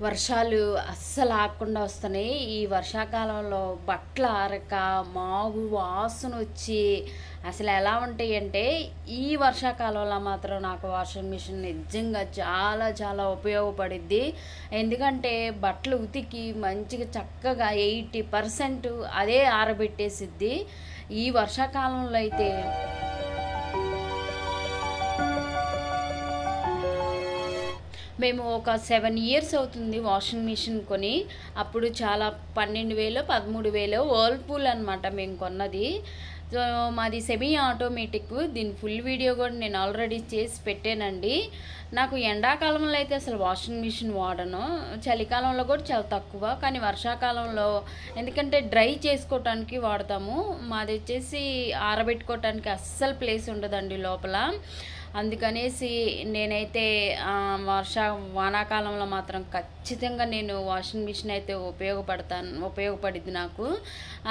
వర్షాలు అస్సలు ఆకుండా వస్తున్నాయి. ఈ వర్షాకాలంలో బట్టలు ఆరక మాగు వాసన వచ్చి అసలు ఎలా ఉంటాయి అంటే ఈ వర్షాకాలంలో మాత్రం నాకు వాషింగ్ మిషన్ నిజంగా చాలా చాలా ఉపయోగపడిద్ది. ఎందుకంటే బట్టలు ఉతికి మంచిగా చక్కగా ఎయిటీ పర్సెంట్ అదే ఆరబెట్టేసిద్ది. ఈ వర్షాకాలంలో అయితే మేము ఒక సెవెన్ ఇయర్స్ అవుతుంది వాషింగ్ మిషన్ కొని. అప్పుడు చాలా పన్నెండు వేలు పదమూడు వేలు వర్ల్పూల్ అనమాట మేము కొన్నది. సో మాది సెమీ ఆటోమేటిక్ దీని ఫుల్ వీడియో కూడా నేను ఆల్రెడీ చేసి పెట్టానండి. నాకు ఎండాకాలంలో అయితే అసలు వాషింగ్ మిషన్ వాడను. చలికాలంలో కూడా చాలా తక్కువ కానీ వర్షాకాలంలో ఎందుకంటే డ్రై చేసుకోవటానికి వాడతాము. మాది వచ్చేసి ఆరబెట్టుకోవటానికి అస్సలు ప్లేస్ ఉండదండి లోపల. అందుకనేసి నేనైతే వర్ష వానాకాలంలో మాత్రం ఖచ్చితంగా నేను వాషింగ్ మిషన్ అయితే ఉపయోగపడతాను ఉపయోగపడింది నాకు.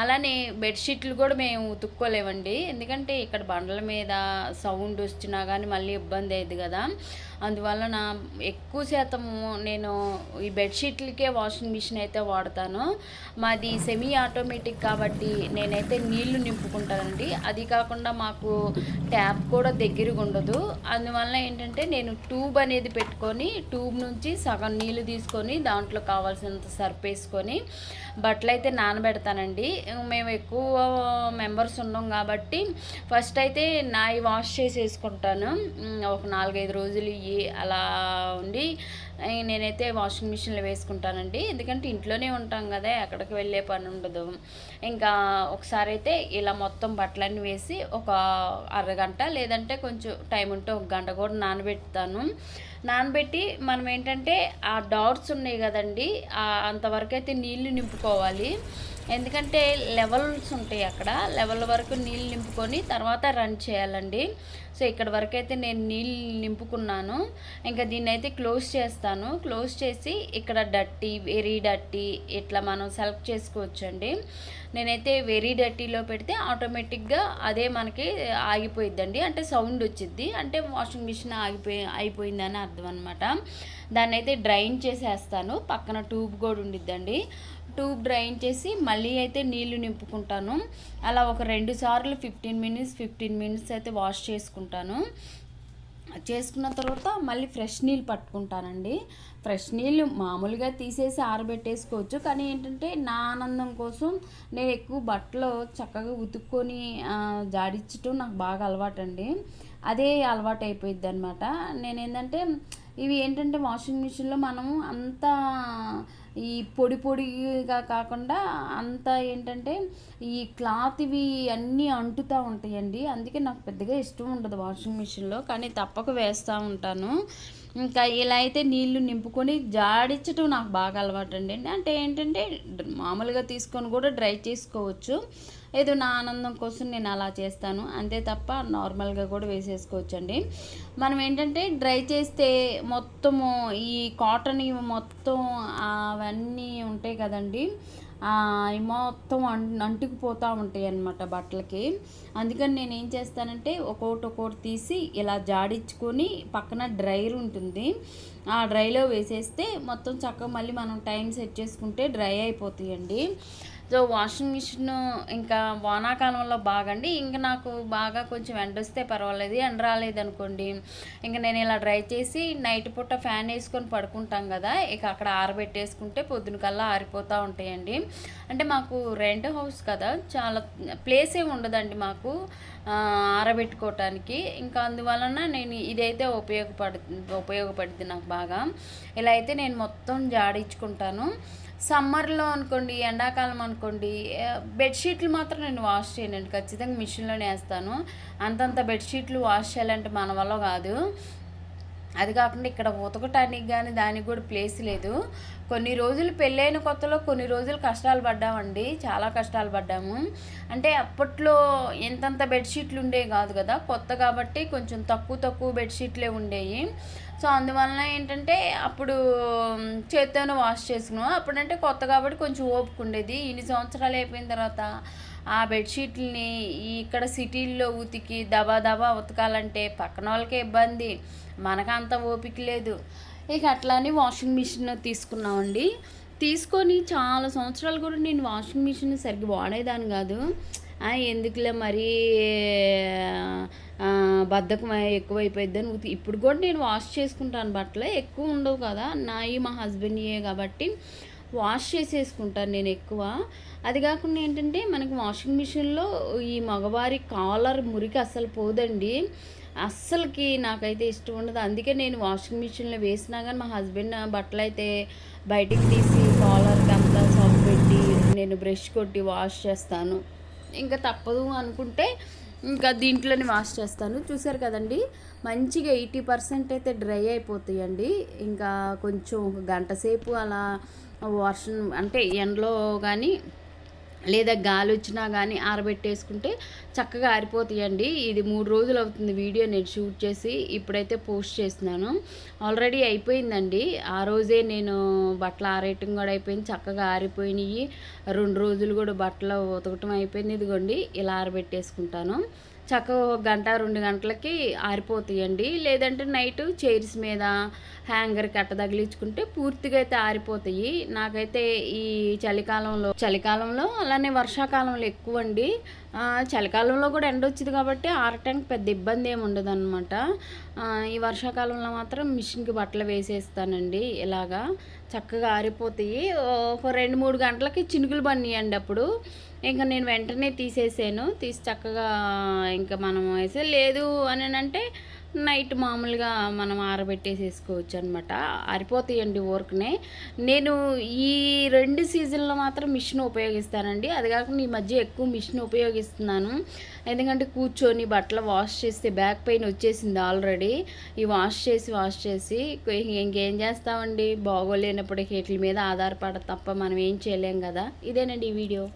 అలానే బెడ్షీట్లు కూడా మేము ఉతుక్కోలేమండి ఎందుకంటే ఇక్కడ బండల మీద సౌండ్ వచ్చినా కానీ మళ్ళీ ఇబ్బంది అయ్యింది కదా. అందువలన ఎక్కువ శాతము నేను ఈ బెడ్షీట్లకే వాషింగ్ మిషన్ అయితే వాడతాను. మాది సెమీ ఆటోమేటిక్ కాబట్టి నేనైతే నీళ్ళు నింపుకుంటానండి. అది కాకుండా మాకు ట్యాప్ కూడా దగ్గరగా ఉండదు. అందువల్ల ఏంటంటే నేను ట్యూబ్ అనేది పెట్టుకొని ట్యూబ్ నుంచి సగం నీళ్ళు తీసుకొని దాంట్లో కావాల్సినంత సర్ఫ్ వేసుకొని బట్టలు అయితే నానబెడతానండి. మేము ఎక్కువ మెంబర్స్ ఉన్నాం కాబట్టి ఫస్ట్ అయితే నాయి వాష్ చేసేసుకుంటాను. ఒక నాలుగైదు రోజులు ఇయ్యి అలా ఉండి నేనైతే వాషింగ్ మిషన్లో వేసుకుంటానండి. ఎందుకంటే ఇంట్లోనే ఉంటాం కదా ఎక్కడికి వెళ్ళే పని ఉండదు. ఇంకా ఒకసారి అయితే ఇలా మొత్తం బట్టలన్నీ వేసి ఒక అరగంట లేదంటే కొంచెం టైం ఉంటే ఒక గంట కూడా నానబెడతాను. నానబెట్టి మనం ఏంటంటే ఆ డాట్స్ ఉన్నాయి కదండి అంతవరకు అయితే నీళ్ళు నింపుకోవాలి. ఎందుకంటే లెవెల్స్ ఉంటాయి అక్కడ లెవెల్ వరకు నీళ్ళు నింపుకొని తర్వాత రన్ చేయాలండి. సో ఇక్కడ వరకు అయితే నేను నీళ్ళు నింపుకున్నాను. ఇంకా దీన్ని అయితే క్లోజ్ చేస్తాను. క్లోజ్ చేసి ఇక్కడ డట్టి వెరీ డట్టి ఇట్లా మనం సెలెక్ట్ చేసుకోవచ్చండి. నేనైతే వెరీ డర్టీలో పెడితే ఆటోమేటిక్గా అదే మనకి ఆగిపోయిద్దండి. అంటే సౌండ్ వచ్చిద్ది. అంటే వాషింగ్ మిషన్ ఆగిపోయి అయిపోయిందని అర్థం అనమాట దాన్ని అయితే డ్రైన్ చేసేస్తాను. పక్కన ట్యూబ్ కూడా ఉండిద్దండి. ట్యూబ్ డ్రైన్ చేసి మళ్ళీ అయితే నీళ్ళు నింపుకుంటాను. అలా ఒక రెండు సార్లు ఫిఫ్టీన్ మినిట్స్ ఫిఫ్టీన్ మినిట్స్ అయితే వాష్ చేసుకుంటాను. చేసుకున్న తర్వాత మళ్ళీ ఫ్రెష్ నీళ్ళు పట్టుకుంటానండి. ఫ్రెష్ నీళ్ళు మామూలుగా తీసేసి ఆరబెట్టేసుకోవచ్చు. కానీ ఏంటంటే నా ఆనందం కోసం నేను ఎక్కువ బట్టలు చక్కగా ఉతుక్కొని జాడించటం నాకు బాగా అలవాటండి. అదే అలవాటు అయిపోయింది అనమాట నేను ఏంటంటే ఇవి ఏంటంటే వాషింగ్ మిషన్లో మనం అంత ఈ పొడి పొడిగా కాకుండా అంత ఏంటంటే ఈ క్లాత్ ఇవి అన్నీ అంటుతూ ఉంటాయండి. అందుకే నాకు పెద్దగా ఇష్టం ఉండదు వాషింగ్ మిషన్లో కానీ తప్పక వేస్తూ ఉంటాను. ఇంకా ఇలా అయితే నీళ్ళు నింపుకొని జాడించడం నాకు బాగా అలవాటు అండి అంటే ఏంటంటే మామూలుగా తీసుకొని కూడా డ్రై చేసుకోవచ్చు. ఏదో నా ఆనందం కోసం నేను అలా చేస్తాను. అంతే తప్ప నార్మల్గా కూడా వేసేసుకోవచ్చు అండి మనం ఏంటంటే డ్రై చేస్తే మొత్తము ఈ కాటన్ మొత్తం అవన్నీ ఉంటాయి కదండి. మొత్తం అం అంటుకుపోతూ ఉంటాయి అన్నమాట బట్టలకి. అందుకని నేను ఏం చేస్తానంటే ఒక్కొక్కటి ఒక్కొక్కటి తీసి ఇలా జాడించుకొని పక్కన డ్రైర్ ఉంటుంది. ఆ డ్రైలో వేసేస్తే మొత్తం చక్కగా మళ్ళీ మనం టైం సెట్ చేసుకుంటే డ్రై అయిపోతాయండి. సో వాషింగ్ మిషన్ ఇంకా వానాకాలంలో బాగండి. ఇంకా నాకు బాగా కొంచెం ఎండ వస్తే పర్వాలేదు. ఎండ రాలేదనుకోండి. ఇంకా నేను ఇలా డ్రై చేసి నైట్ పూట ఫ్యాన్ వేసుకొని పడుకుంటాం కదా. ఇక అక్కడ ఆరబెట్టేసుకుంటే పొద్దున కల్లా ఆరిపోతూ ఉంటాయండి. అంటే మాకు రెంట్ హౌస్ కదా. చాలా ప్లేసే ఉండదండి మాకు ఆరబెట్టుకోవటానికి ఇంకా అందువలన నేను ఇదైతే ఉపయోగపడు ఉపయోగపడుద్ది నాకు బాగా. ఇలా అయితే నేను మొత్తం జాడించుకుంటాను సమ్మర్లో అనుకోండి ఎండాకాలం అనుకోండి బెడ్షీట్లు మాత్రం నేను వాష్ చేయనండి. ఖచ్చితంగా మిషన్లోనే వేస్తాను. అంతంత బెడ్షీట్లు వాష్ చేయాలంటే మన వల్ల కాదు. అది కాకుండా ఇక్కడ ఉతకటానికి కానీ దానికి కూడా ప్లేస్ లేదు. కొన్ని రోజులు పెళ్ళైన కొత్తలో కొన్ని రోజులు కష్టాలు పడ్డామండి. చాలా కష్టాలు పడ్డాము. అంటే అప్పట్లో ఎంతంత బెడ్షీట్లు ఉండేవి కాదు కదా. కొత్త కాబట్టి కొంచెం తక్కువ తక్కువ బెడ్షీట్లే ఉండేవి సో అందువలన ఏంటంటే అప్పుడు చేత్తోనే వాష్ చేసుకున్నాం. అప్పుడంటే కొత్త కాబట్టి కొంచెం ఓపుకుండేది ఇన్ని సంవత్సరాలు అయిపోయిన తర్వాత ఆ బెడ్షీట్లని ఇక్కడ సిటీల్లో ఉతికి దబా దబా ఉతకాలంటే పక్కన వాళ్ళకే ఇబ్బంది. మనకంత ఓపిక లేదు. ఇక అట్లానే వాషింగ్ మిషన్ తీసుకున్నామండి. తీసుకొని చాలా సంవత్సరాలు కూడా నేను వాషింగ్ మిషన్ సరిగ్గా వాడేదాన్ని కాదు. ఎందుకులే మరీ బద్ధకం ఎక్కువైపోయిద్దని ఉతి- ఇప్పుడు కూడా నేను వాష్ చేసుకుంటాను బట్టలు ఎక్కువ ఉండవు కదా. నాయి మా హస్బెండ్యే కాబట్టి వాష్ చేసేసుకుంటాను నేను ఎక్కువ. అది కాకుండా ఏంటంటే మనకి వాషింగ్ మిషన్లో ఈ మగవారి కాలర్ మురికి అస్సలు పోదండి. అస్సలకి నాకైతే ఇష్టం ఉండదు. అందుకే నేను వాషింగ్ మిషన్లో వేసినా కానీ మా హస్బెండ్ బట్టలు అయితే బయటికి తీసి కాలర్కి అంతా సాఫ్ పెట్టి నేను బ్రష్ కొట్టి వాష్ చేస్తాను. ఇంకా తప్పదు అనుకుంటే ఇంకా దీంట్లోనే వాష్ చేస్తాను. చూసారు కదండి? మంచిగా ఎయిటీ పర్సెంట్ అయితే డ్రై అయిపోతాయండి. ఇంకా కొంచెం ఒక గంట సేపు అలా వాష్ అంటే ఎండలో కానీ లేదా గాలి వచ్చినా కానీ ఆరబెట్టేసుకుంటే చక్కగా ఆరిపోతాయండి. ఇది మూడు రోజులు అవుతుంది వీడియో నేను షూట్ చేసి ఇప్పుడైతే పోస్ట్ చేస్తున్నాను. ఆల్రెడీ అయిపోయిందండి. ఆ రోజే నేను బట్టలు ఆరేయటం కూడా అయిపోయింది. చక్కగా ఆరిపోయినాయి. రెండు రోజులు కూడా బట్టలు ఉతకటం అయిపోయింది. ఇదిగోండి ఇలా ఆరబెట్టేసుకుంటాను. చక్కగా గంట రెండు గంటలకి ఆరిపోతాయండి. లేదంటే నైట్ చైర్స్ మీద హ్యాంగర్ కట్ట తగిలించుకుంటే పూర్తిగా అయితే ఆరిపోతాయి. నాకైతే ఈ చలికాలంలో చలికాలంలో అలానే వర్షాకాలంలో ఎక్కువ అండి చలికాలంలో కూడా ఎండ వచ్చింది కాబట్టి ఆరటానికి పెద్ద ఇబ్బంది ఏమి ఉండదు అనమాట ఈ వర్షాకాలంలో మాత్రం మిషన్కి బట్టలు వేసేస్తానండి ఇలాగా. చక్కగా ఆరిపోతాయి. ఒక రెండు మూడు గంటలకి చినుకులు పడినాయండి అప్పుడు. ఇంకా నేను వెంటనే తీసేసాను. తీసి చక్కగా ఇంకా మనం వేసే లేదు అని అంటే నైట్ మామూలుగా మనం ఆరబెట్టేసేసుకోవచ్చు అనమాట ఆరిపోతాయండి ఊరికనే. నేను ఈ రెండు సీజన్లో మాత్రం మిషన్ ఉపయోగిస్తానండి. అది కాకుండా ఈ మధ్య ఎక్కువ మిషన్ ఉపయోగిస్తున్నాను. ఎందుకంటే కూర్చొని బట్టలు వాష్ చేస్తే బ్యాక్ పెయిన్ వచ్చేసింది ఆల్రెడీ. ఈ వాష్ చేసి వాష్ చేసి ఇంకేం చేస్తామండి? బాగోలేనప్పుడు హీట్ల మీద ఆధారపడ తప్ప మనం ఏం చేయలేం కదా. ఇదేనండి ఈ వీడియో.